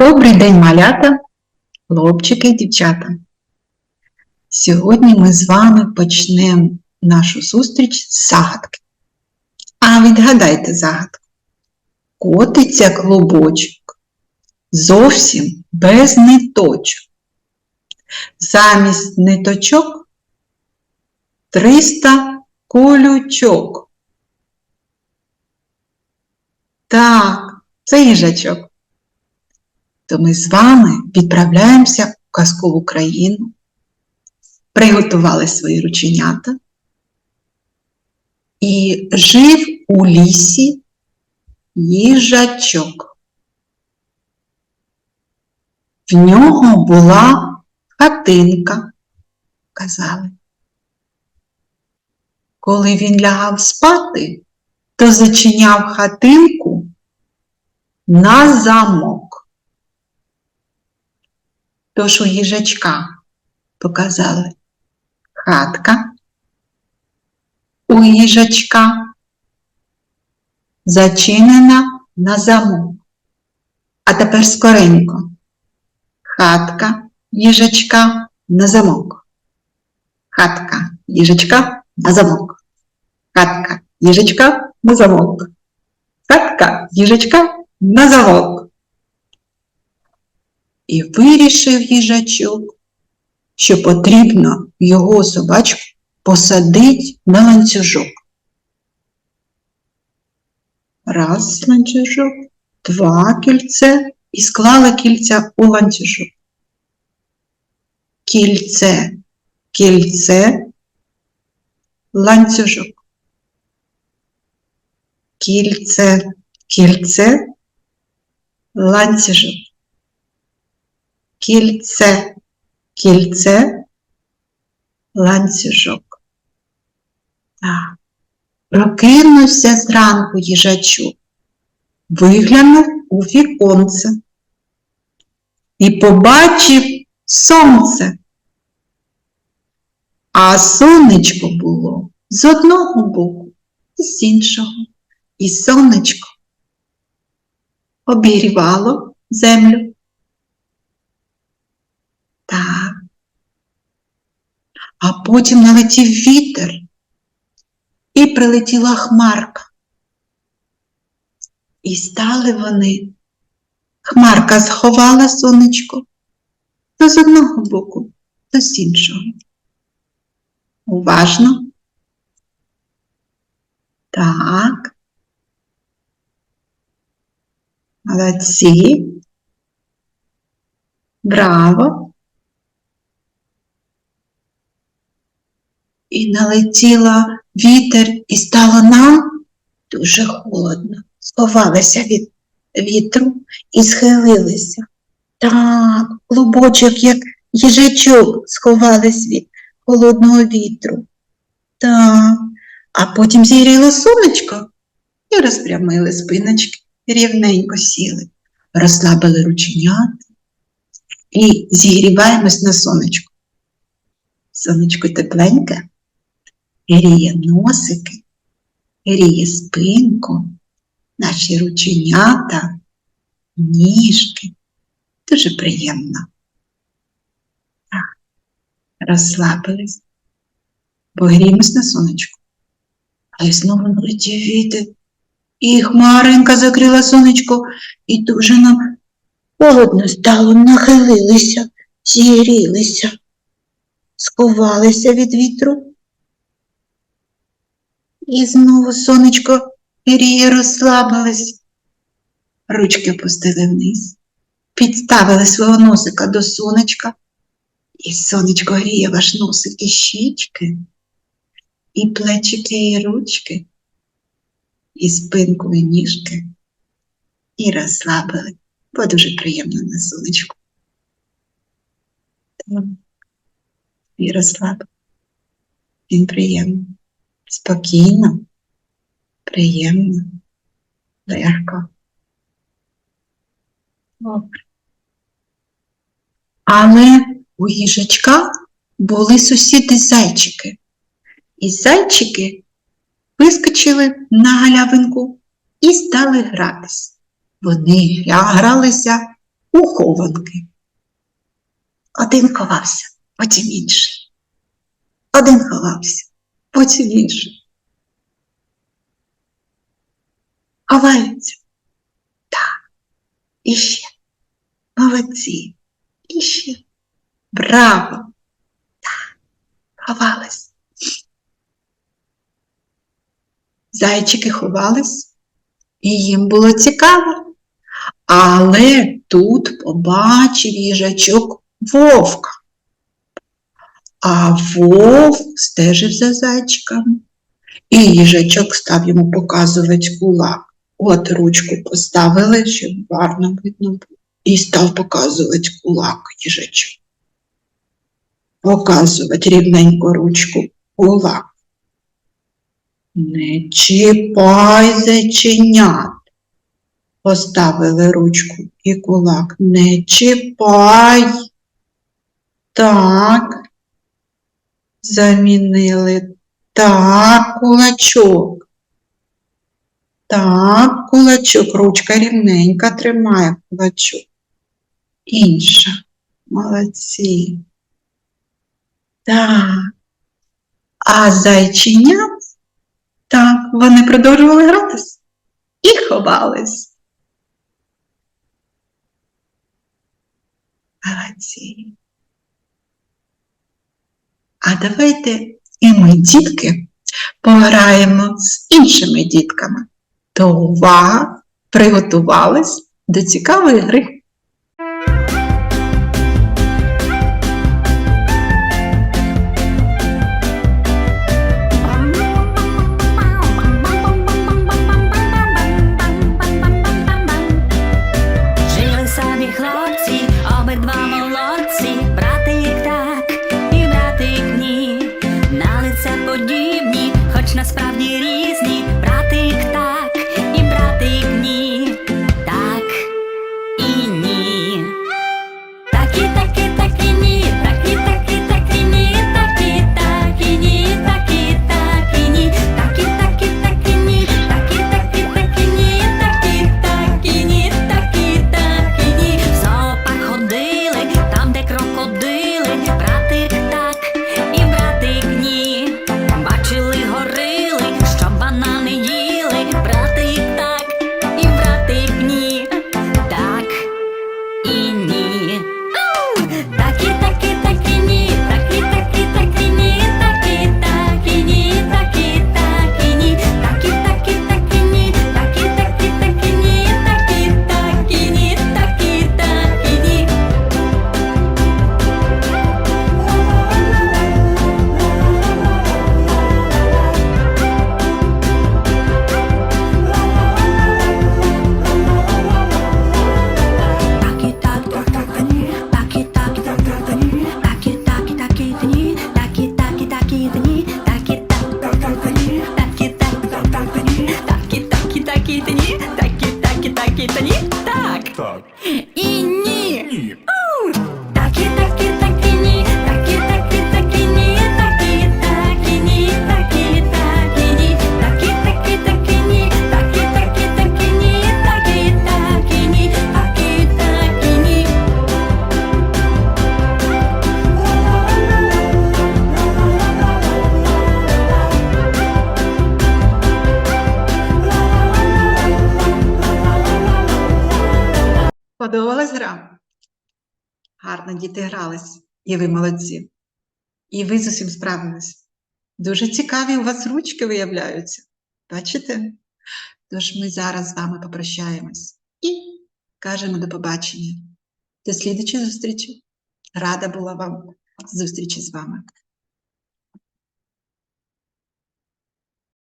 Добрий день, малята, хлопчики і дівчата. Сьогодні ми з вами почнемо нашу зустріч з загадки. А відгадайте загадку. Котиться клубочок зовсім без ниточок. Замість ниточок 300 колючок. Так, це їжачок то ми з вами відправляємося в казкову країну, приготували свої рученята і жив у лісі їжачок. В нього була хатинка, казали. Коли він лягав спати, то зачиняв хатинку на замок. Тож у їжачка показали хатка у їжачка зачинена на замок. А тепер скоренько. Хатка їжачка на замок. Хатка їжачка на замок. Хатка їжачка на замок. Хатка їжачка на замок. І вирішив їжачок, що потрібно його собачку посадити на ланцюжок. Раз ланцюжок, два кільце і склали кільця у ланцюжок. Кільце, кільце, ланцюжок. Кільце, кільце, ланцюжок кільце, кільце, ланцюжок. Так. Прокинувся зранку їжачок, виглянув у віконце і побачив сонце. А сонечко було з одного боку і з іншого. І сонечко обігрівало землю. Так. А потім налетів вітер і прилетіла хмарка. І стали вони. Хмарка сховала сонечко то з одного боку, то з іншого. Уважно. Так. Молодці. Браво. І налетіла вітер, і стало нам дуже холодно. Сховалися від вітру і схилилися. Так, клубочок, як їжачок, сховались від холодного вітру. Так, а потім зігріло сонечко і розпрямили спиночки, рівненько сіли, розслабили рученята і зігріваємось на сонечку. Сонечко тепленьке, гріє носики, гріє спинку, наші рученята, ніжки. Дуже приємно. Так, розслабились, погріємось на сонечку. А знову налетів вітер, і хмаринка закрила сонечко, і дуже нам холодно стало, нахилилися, зігрілися, сховалися від вітру. І знову сонечко гріє розслабилось. Ручки опустили вниз, підставили свого носика до сонечка, і сонечко гріє ваш носик і щічки, і плечики, і ручки, і спинку, і ніжки, і розслабили, бо дуже приємно на сонечку. І розслабили. Він приємний спокійно, приємно, легко. Добре. Але у їжачка були сусіди зайчики. І зайчики вискочили на галявинку і стали гратись. Вони гралися у хованки. Один ховався, потім інший. Один ховався, потім інший. Ховаються. Так. І ще. Молодці. І ще. Браво. Так. Ховались. Зайчики ховались, і їм було цікаво. Але тут побачив їжачок вовка. А вовк стежив за зайчиками. І їжачок став йому показувати кулак. От ручку поставили, щоб гарно видно було. І став показувати кулак їжачок. Показувати рівненько ручку кулак. Не чіпай зайченят. Поставили ручку і кулак. Не чіпай. Так. Замінили. Так, кулачок. Так, кулачок. Ручка рівненька тримає кулачок. Інша. Молодці. Так. А зайченят, так, вони продовжували гратись і ховались. Молодці. А давайте і ми, дітки, пограємо з іншими дітками. То увага, приготувались до цікавої гри. Подобалась гра? Гарно діти грались, і ви молодці. І ви з усім справились. Дуже цікаві у вас ручки виявляються. Бачите? Тож ми зараз з вами попрощаємось і кажемо до побачення. До слідчої зустрічі. Рада була вам зустрічі з вами.